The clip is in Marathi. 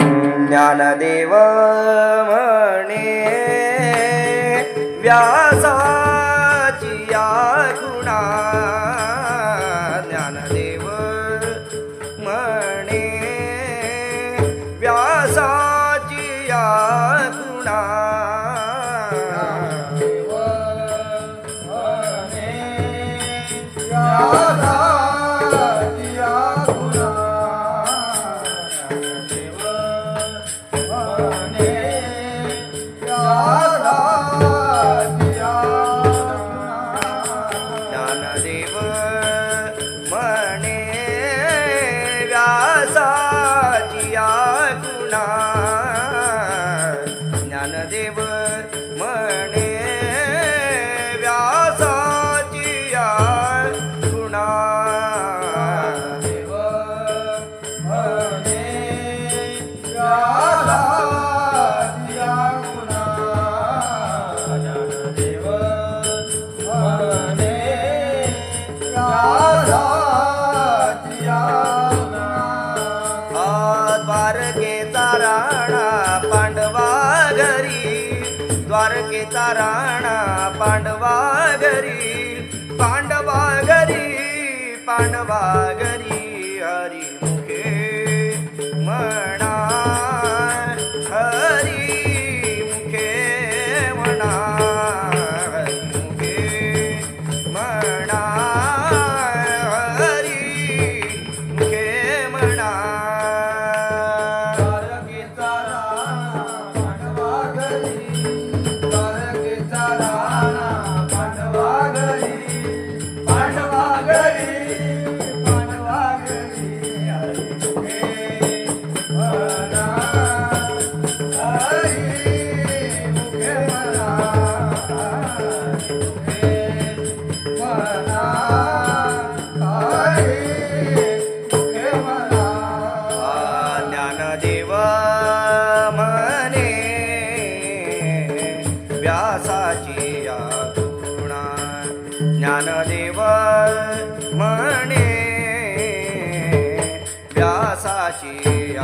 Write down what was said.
ज्ञानदेव म्हणे व्यासाची या गुणा 자. द्वारकेचा राणा पांडवा घरी पांडवा घरी पांडवा घरी हरी म्हणे व्यासाची